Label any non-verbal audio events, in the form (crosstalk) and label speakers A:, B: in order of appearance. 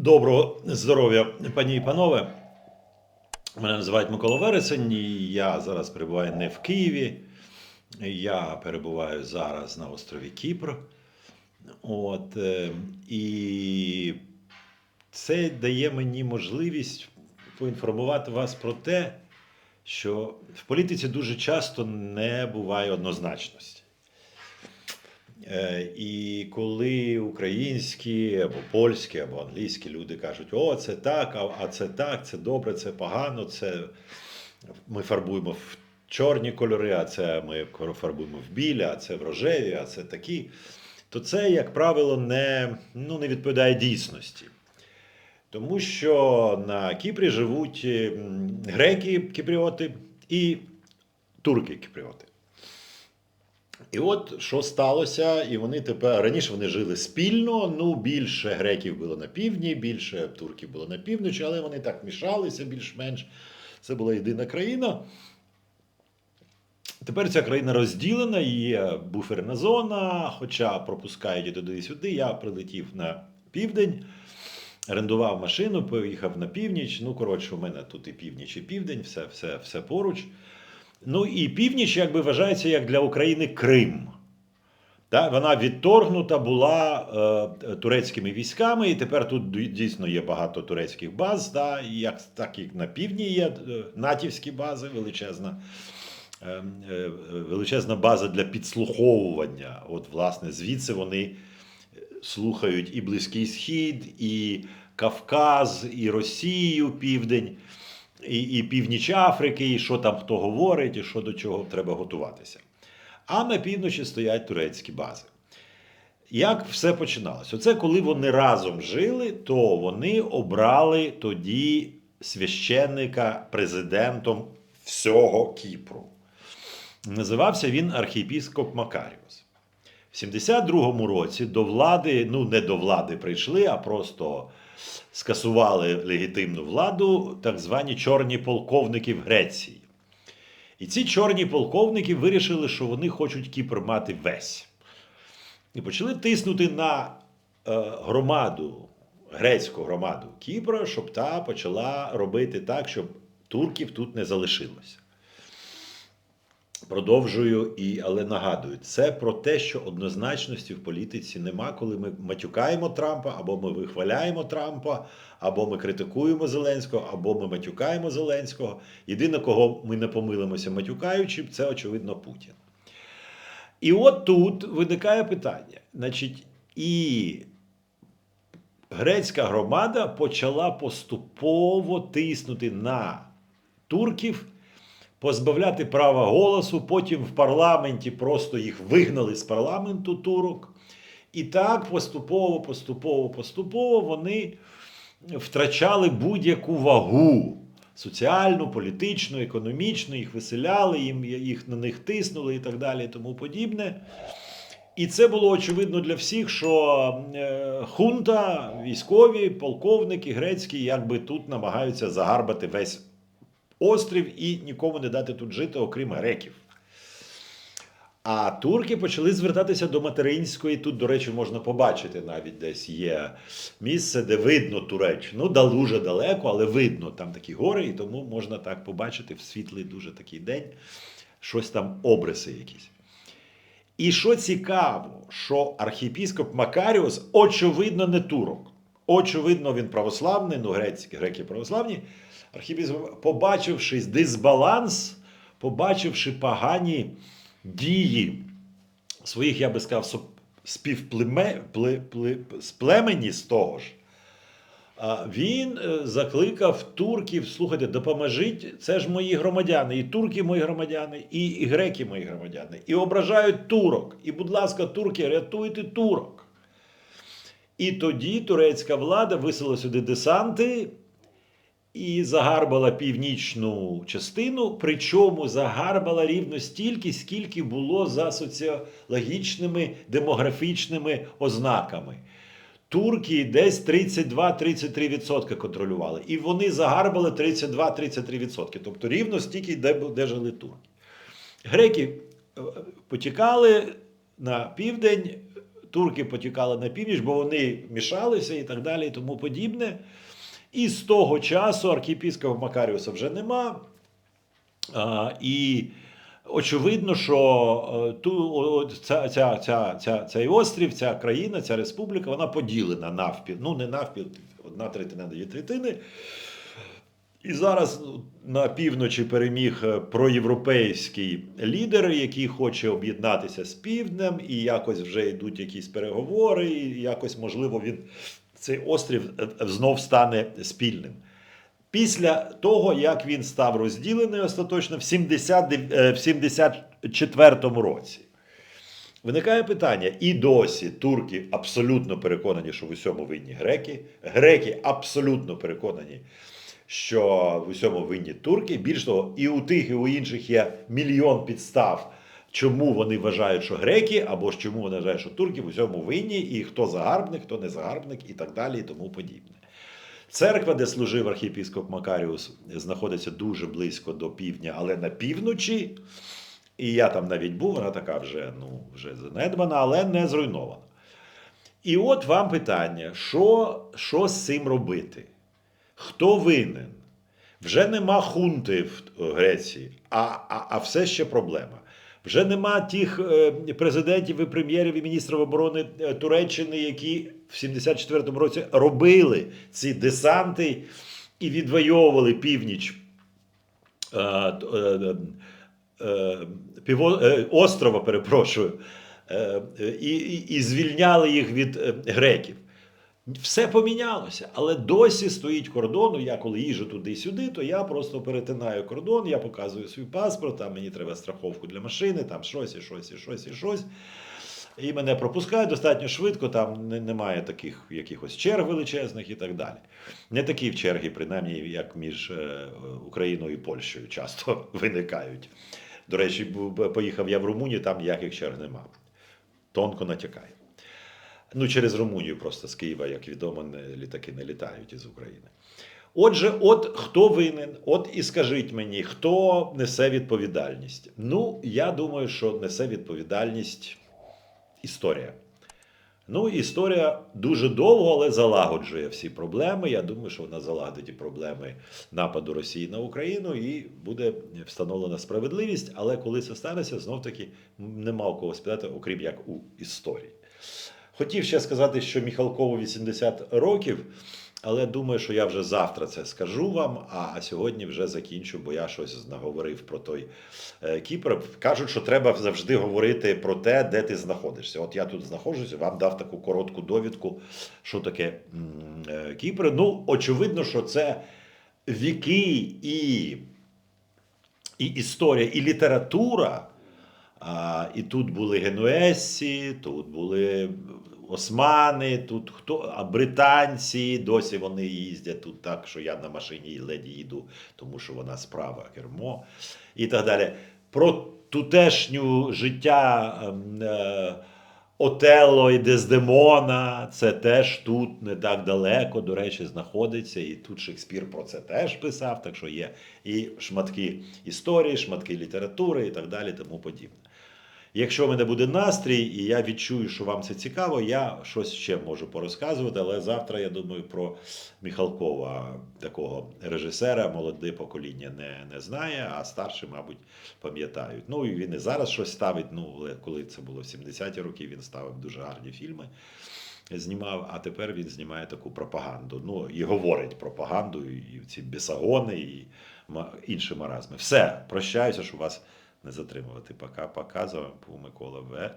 A: Доброго здоров'я, пані і панове. Мене називають Микола Вересень, я зараз перебуваю не в Києві. Я перебуваю зараз на острові Кіпр. От, е, і це дає мені можливість поінформувати вас про те, що в політиці дуже часто не буває однозначності. Е, І коли українські або польські, або англійські люди кажуть, о, це так, а- це так, це добре, це погано, це ми фарбуємо в чорні кольори, а це ми фарбуємо в білі, а це в рожеві, а це такі, то це, як правило, не, ну, не відповідає дійсності. Тому що на Кіпрі живуть греки кіпріоти і турки кіпріоти. І от що сталося, і вони тепер раніше вони жили спільно. Ну більше греків було на півдні, більше турків було на півночі, але вони так мішалися більш-менш. Це була єдина країна. Тепер ця країна розділена, є буферна зона, хоча пропускають і туди і сюди. Я прилетів на південь, орендував машину, поїхав на північ. Ну, коротше, у мене тут і північ, і південь, все, все, все поруч. Ну і північ, якби вважається як для України Крим. Та, вона відторгнута була е, турецькими військами, і тепер тут дійсно є багато турецьких баз, та, як, так як на півдні є е, натівські бази, величезна, е, е, величезна база для підслуховування. От, власне, звідси вони слухають і Близький Схід, і Кавказ, і Росію, Південь, і, і Північ Африки, і що там хто говорить, і що до чого треба готуватися. А на півночі стоять турецькі бази. Як все починалося? Оце коли вони разом жили, то вони обрали тоді священника президентом всього Кіпру. Називався він архієпіскоп Макаріус. В 72-му році до влади, ну не до влади прийшли, а просто скасували легітимну владу так звані чорні полковники в Греції. І ці чорні полковники вирішили, що вони хочуть Кіпр мати весь. І почали тиснути на е, громаду, грецьку громаду Кіпра, щоб та почала робити так, щоб турків тут не залишилося. Продовжую і але нагадую, це про те, що однозначності в політиці нема, коли ми матюкаємо Трампа, або ми вихваляємо Трампа, або ми критикуємо Зеленського, або ми матюкаємо Зеленського. Єдине, кого ми не помилимося матюкаючи, це очевидно Путін. І от тут виникає питання. Значить, і грецька громада почала поступово тиснути на турків позбавляти права голосу. Потім в парламенті просто їх вигнали з парламенту турок. І так поступово, поступово, поступово вони втрачали будь-яку вагу соціальну, політичну, економічну, їх виселяли, їм їх на них тиснули і так далі, і тому подібне. І це було очевидно для всіх, що е, хунта, військові, полковники грецькі, якби тут намагаються загарбати весь острів і нікому не дати тут жити, окрім греків. А турки почали звертатися до материнської. Тут, до речі, можна побачити навіть десь є місце, де видно Туреччину. Ну, да, дуже далеко, але видно там такі гори, і тому можна так побачити в світлий дуже такий день, щось там обриси якісь. І що цікаво, що архієпіскоп Макаріус, очевидно, не турок. Очевидно, він православний, ну грецькі, греки православні. Архієпіскоп, побачивши дисбаланс, побачивши погані дії своїх, я би сказав, співплеме, пле, пле, сплемені з того ж, він е, закликав турків: слухайте, допоможіть, це ж мої громадяни, і турки мої громадяни, і, і греки мої громадяни, і ображають турок. І, будь ласка, турки, рятуйте турок. І тоді турецька влада висила сюди десанти і загарбала північну частину, причому загарбала рівно стільки, скільки було за соціологічними демографічними ознаками. Турки десь 32-33% контролювали. І вони загарбали 32-33%. Тобто рівно стільки, де, де жили турки. Греки е, потікали на південь, турки потікали на північ, бо вони мішалися і так далі, і тому подібне. І з того часу архієпіскопа Макаріуса вже нема. А, і очевидно, що е, ту, ця, ця, ця, ця, цей острів, ця країна, ця республіка, вона поділена навпіл. Ну, не навпіл, одна третина, дві третини. І зараз ну, на півночі переміг е, проєвропейський лідер, який хоче об'єднатися з півднем, і якось вже йдуть якісь переговори, і якось, можливо, він цей острів е, е, знов стане спільним. Після того, як він став розділений остаточно в 70, е, в 74-му році. Виникає питання, і досі турки абсолютно переконані, що в усьому винні греки. Греки абсолютно переконані, що в усьому винні турки. Більш того, і у тих, і у інших є мільйон підстав, чому вони вважають, що греки, або ж чому вони вважають, що турки в усьому винні, і хто загарбник, хто не загарбник, і так далі, і тому подібне. Церква, де служив архієпіскоп Макаріус, знаходиться дуже близько до півдня, але на півночі. І я там навіть був, вона така вже, ну, вже занедбана, але не зруйнована. І от вам питання: що, що з цим робити? Хто винен? Вже нема хунти в Греції, а, а, а все ще проблема. Вже нема тих е, президентів і прем'єрів і міністрів оборони е, Туреччини, які в 74-му році робили ці десанти і відвоювали північ е, е, е, е, острова, перепрошую, е, і, і, і звільняли їх від е, греків. Все помінялося, але досі стоїть кордон. Я коли їжджу туди-сюди, то я просто перетинаю кордон, я показую свій паспорт, там мені треба страховку для машини, там щось і щось, і щось, і щось. І мене пропускають достатньо швидко, там немає таких якихось черг величезних і так далі. Не такі в черги, принаймні, як між е, Україною і Польщею часто (laughs) виникають. До речі, поїхав я в Румунію, там ніяких черг нема. Тонко натякає. Ну, через Румунію просто з Києва, як відомо, не, літаки не літають із України. Отже, от хто винен, от і скажіть мені, хто несе відповідальність? Ну, я думаю, що несе відповідальність історія. Ну, історія дуже довго, але залагоджує всі проблеми. Я думаю, що вона залагодить проблеми нападу Росії на Україну і буде встановлена справедливість. Але коли це станеться, знов таки нема у кого спитати, окрім як у історії. Хотів ще сказати, що Міхалкову 80 років, але думаю, що я вже завтра це скажу вам, а сьогодні вже закінчу, бо я щось наговорив про той е, Кіпр. Кажуть, що треба завжди говорити про те, де ти знаходишся. От я тут знаходжуся, вам дав таку коротку довідку, що таке е, Кіпр. Ну, очевидно, що це віки і, і історія, і література. А, і тут були генуезці, тут були османи, тут хто, а британці, досі вони їздять тут так, що я на машині ледь їду, тому що вона справа кермо і так далі. Про тутешню життя ем, е, Отелло і Дездемона, це теж тут не так далеко, до речі, знаходиться. І тут Шекспір про це теж писав, так що є і шматки історії, шматки літератури і так далі, тому подібне. Якщо в мене буде настрій, і я відчую, що вам це цікаво, я щось ще можу порозказувати. Але завтра я думаю про Міхалкова, такого режисера, молоде покоління не, не знає, а старші, мабуть, пам'ятають. Ну і він і зараз щось ставить. Ну, але коли це було в 70-ті роки, він ставив дуже гарні фільми. Знімав, а тепер він знімає таку пропаганду. Ну і говорить пропаганду, і ці бісагони, і інші маразми. Все, прощаюся, щоб вас не затримувати. Пока, показуємо Микола В.